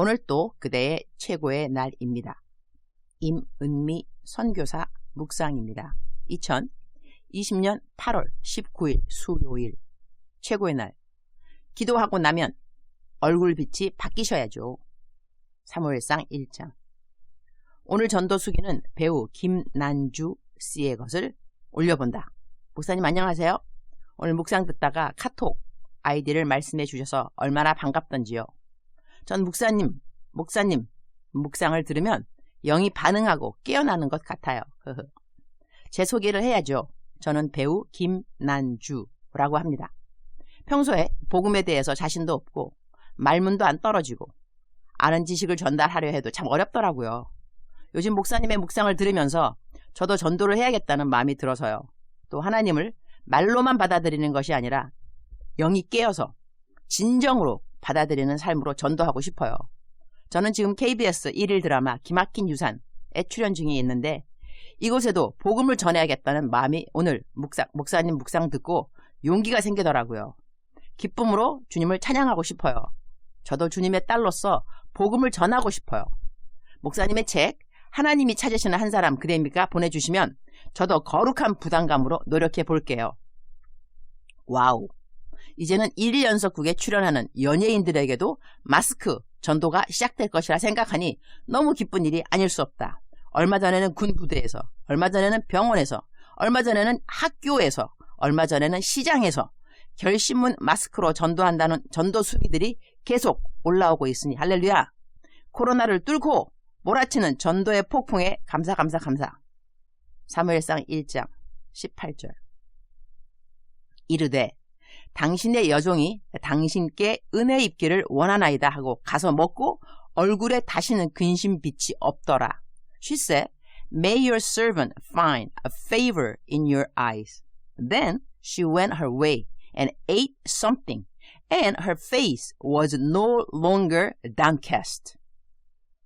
오늘 또 그대의 최고의 날입니다. 임은미 선교사 묵상입니다. 2020년 8월 19일 수요일 최고의 날 기도하고 나면 얼굴빛이 바뀌셔야죠. 3월상 1장 오늘 전도 수기는 배우 김난주 씨의 것을 올려본다. 목사님 안녕하세요. 오늘 묵상 듣다가 카톡 아이디를 말씀해 주셔서 얼마나 반갑던지요. 전 목사님, 목사님, 묵상을 들으면 영이 반응하고 깨어나는 것 같아요. 제 소개를 해야죠. 저는 배우 김난주라고 합니다. 평소에 복음에 대해서 자신도 없고 말문도 안 떨어지고 아는 지식을 전달하려 해도 참 어렵더라고요. 요즘 목사님의 묵상을 들으면서 저도 전도를 해야겠다는 마음이 들어서요. 또 하나님을 말로만 받아들이는 것이 아니라 영이 깨어서 진정으로 받아들이는 삶으로 전도하고 싶어요. 저는 지금 KBS 1일 드라마 기막힌 유산에 출연 중에 있는데 이곳에도 복음을 전해야겠다는 마음이 오늘 묵상, 목사님 묵상 듣고 용기가 생기더라고요. 기쁨으로 주님을 찬양하고 싶어요. 저도 주님의 딸로서 복음을 전하고 싶어요. 목사님의 책 하나님이 찾으시는 한 사람 그대입니까? 보내주시면 저도 거룩한 부담감으로 노력해 볼게요. 와우. 이제는 1일 연속국에 출연하는 연예인들에게도 마스크 전도가 시작될 것이라 생각하니 너무 기쁜 일이 아닐 수 없다. 얼마 전에는 군 부대에서, 얼마 전에는 병원에서, 얼마 전에는 학교에서, 얼마 전에는 시장에서 결신문 마스크로 전도한다는 전도 수기들이 계속 올라오고 있으니 할렐루야. 코로나를 뚫고 몰아치는 전도의 폭풍에 감사 감사 감사. 사무엘상 1장 18절. 이르되 당신의 여종이 당신께 은혜 입기를 원하나이다 하고 가서 먹고 얼굴에 다시는 근심 빛이 없더라. She said, May your servant find a favor in your eyes. Then she went her way and ate something, and her face was no longer downcast.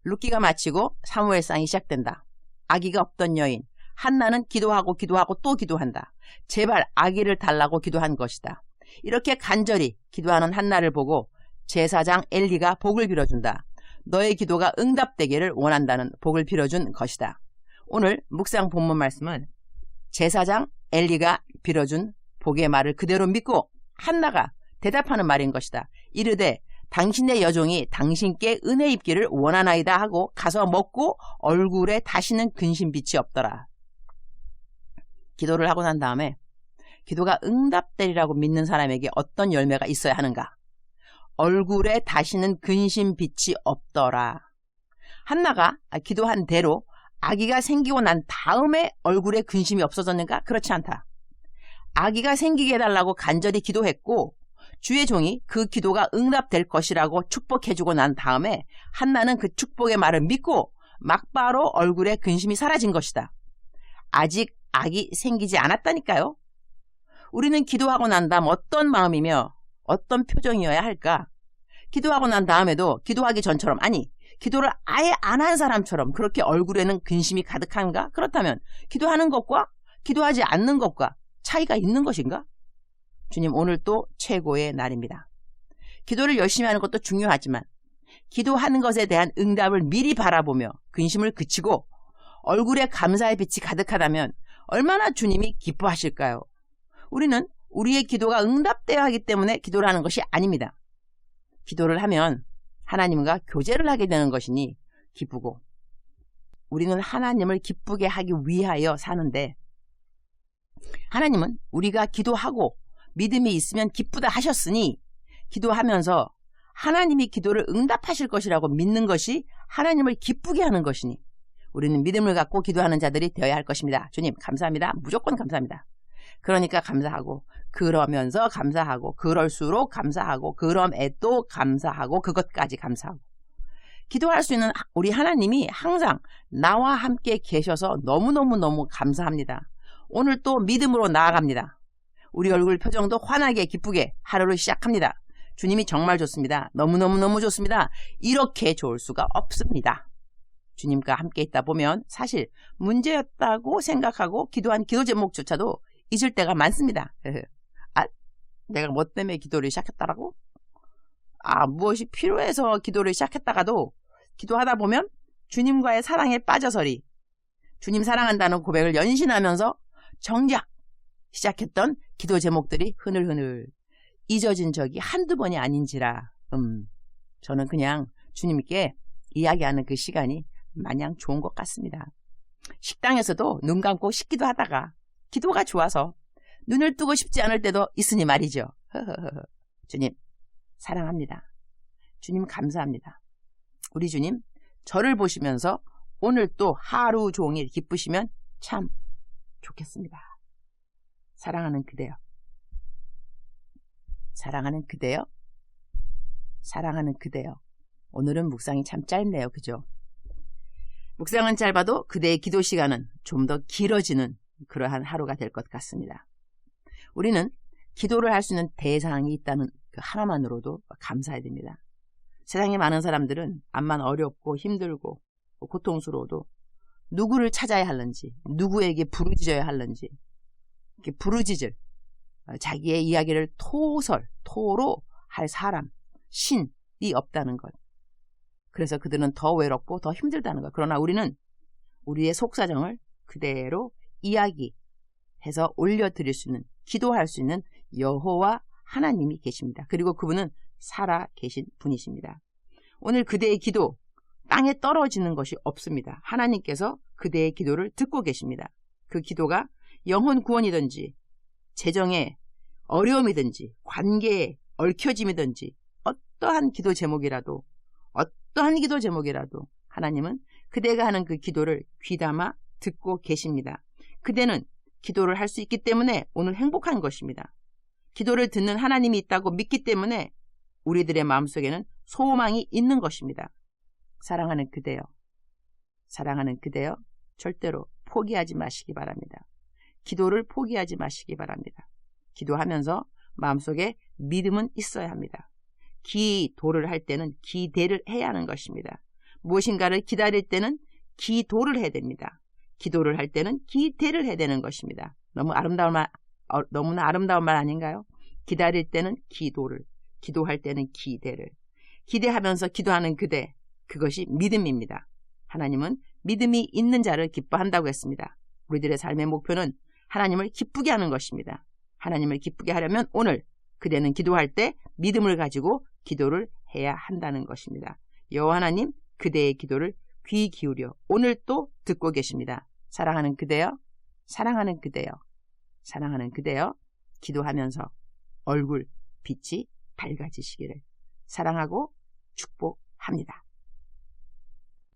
룻기가 마치고 사무엘상이 시작된다. 아기가 없던 여인 한나는 기도하고 기도하고 또 기도한다. 제발 아기를 달라고 기도한 것이다. 이렇게 간절히 기도하는 한나를 보고 제사장 엘리가 복을 빌어준다. 너의 기도가 응답되기를 원한다는 복을 빌어준 것이다. 오늘 묵상 본문 말씀은 제사장 엘리가 빌어준 복의 말을 그대로 믿고 한나가 대답하는 말인 것이다. 이르되 당신의 여종이 당신께 은혜 입기를 원하나이다 하고 가서 먹고 얼굴에 다시는 근심빛이 없더라. 기도를 하고 난 다음에 기도가 응답되리라고 믿는 사람에게 어떤 열매가 있어야 하는가? 얼굴에 다시는 근심 빛이 없더라. 한나가 기도한 대로 아기가 생기고 난 다음에 얼굴에 근심이 없어졌는가? 그렇지 않다. 아기가 생기게 해달라고 간절히 기도했고 주의 종이 그 기도가 응답될 것이라고 축복해주고 난 다음에 한나는 그 축복의 말을 믿고 막바로 얼굴에 근심이 사라진 것이다. 아직 악이 생기지 않았다니까요. 우리는 기도하고 난 다음 어떤 마음이며 어떤 표정이어야 할까? 기도하고 난 다음에도 기도하기 전처럼 아니 기도를 아예 안 한 사람처럼 그렇게 얼굴에는 근심이 가득한가? 그렇다면 기도하는 것과 기도하지 않는 것과 차이가 있는 것인가? 주님 오늘 또 최고의 날입니다. 기도를 열심히 하는 것도 중요하지만 기도하는 것에 대한 응답을 미리 바라보며 근심을 그치고 얼굴에 감사의 빛이 가득하다면 얼마나 주님이 기뻐하실까요? 우리는 우리의 기도가 응답되어야 하기 때문에 기도를 하는 것이 아닙니다. 기도를 하면 하나님과 교제를 하게 되는 것이니 기쁘고 우리는 하나님을 기쁘게 하기 위하여 사는데 하나님은 우리가 기도하고 믿음이 있으면 기쁘다 하셨으니 기도하면서 하나님이 기도를 응답하실 것이라고 믿는 것이 하나님을 기쁘게 하는 것이니 우리는 믿음을 갖고 기도하는 자들이 되어야 할 것입니다. 주님, 감사합니다. 무조건 감사합니다. 그러니까 감사하고, 그러면서 감사하고, 그럴수록 감사하고, 그럼에도 감사하고, 그것까지 감사하고. 기도할 수 있는 우리 하나님이 항상 나와 함께 계셔서 너무너무너무 감사합니다. 오늘 또 믿음으로 나아갑니다. 우리 얼굴 표정도 환하게 기쁘게 하루를 시작합니다. 주님이 정말 좋습니다. 너무너무너무 좋습니다. 이렇게 좋을 수가 없습니다. 주님과 함께 있다 보면 사실 문제였다고 생각하고 기도한 기도 제목조차도 잊을 때가 많습니다. 아, 내가 뭐 때문에 기도를 시작했다라고? 아, 무엇이 필요해서 기도를 시작했다가도 기도하다 보면 주님과의 사랑에 빠져서리 주님 사랑한다는 고백을 연신하면서 정작 시작했던 기도 제목들이 흐늘흐늘 잊어진 적이 한두 번이 아닌지라 음 저는 그냥 주님께 이야기하는 그 시간이 마냥 좋은 것 같습니다. 식당에서도 눈 감고 식기도 하다가 기도가 좋아서 눈을 뜨고 싶지 않을 때도 있으니 말이죠. 주님 사랑합니다. 주님 감사합니다. 우리 주님 저를 보시면서 오늘 또 하루 종일 기쁘시면 참 좋겠습니다. 사랑하는 그대요. 사랑하는 그대요. 사랑하는 그대요. 오늘은 묵상이 참 짧네요. 그죠? 묵상은 짧아도 그대의 기도 시간은 좀 더 길어지는 그러한 하루가 될 것 같습니다. 우리는 기도를 할 수 있는 대상이 있다는 그 하나만으로도 감사해야 됩니다. 세상에 많은 사람들은 암만 어렵고 힘들고 고통스러워도 누구를 찾아야 할는지 누구에게 부르짖어야 할는지 이렇게 부르짖을 어, 자기의 이야기를 토설, 토로 할 사람, 신이 없다는 것. 그래서 그들은 더 외롭고 더 힘들다는 것. 그러나 우리는 우리의 속사정을 그대로 이야기 해서 올려드릴 수 있는, 기도할 수 있는 여호와 하나님이 계십니다. 그리고 그분은 살아 계신 분이십니다. 오늘 그대의 기도, 땅에 떨어지는 것이 없습니다. 하나님께서 그대의 기도를 듣고 계십니다. 그 기도가 영혼 구원이든지 재정의 어려움이든지 관계의 얽혀짐이든지 어떠한 기도 제목이라도 어떠한 기도 제목이라도 하나님은 그대가 하는 그 기도를 귀담아 듣고 계십니다. 그대는 기도를 할 수 있기 때문에 오늘 행복한 것입니다. 기도를 듣는 하나님이 있다고 믿기 때문에 우리들의 마음속에는 소망이 있는 것입니다. 사랑하는 그대여, 사랑하는 그대여, 절대로 포기하지 마시기 바랍니다. 기도를 포기하지 마시기 바랍니다. 기도하면서 마음속에 믿음은 있어야 합니다. 기도를 할 때는 기대를 해야 하는 것입니다. 무엇인가를 기다릴 때는 기도를 해야 됩니다. 기도를 할 때는 기대를 해야 되는 것입니다. 너무 아름다운 말, 어, 너무나 아름다운 말 아닌가요? 기다릴 때는 기도를, 기도할 때는 기대를. 기대하면서 기도하는 그대, 그것이 믿음입니다. 하나님은 믿음이 있는 자를 기뻐한다고 했습니다. 우리들의 삶의 목표는 하나님을 기쁘게 하는 것입니다. 하나님을 기쁘게 하려면 오늘 그대는 기도할 때 믿음을 가지고 기도를 해야 한다는 것입니다. 여호와 하나님 그대의 기도를 귀 기울여 오늘 또 듣고 계십니다. 사랑하는 그대여, 사랑하는 그대여, 사랑하는 그대여 기도하면서 얼굴 빛이 밝아지시기를 사랑하고 축복합니다.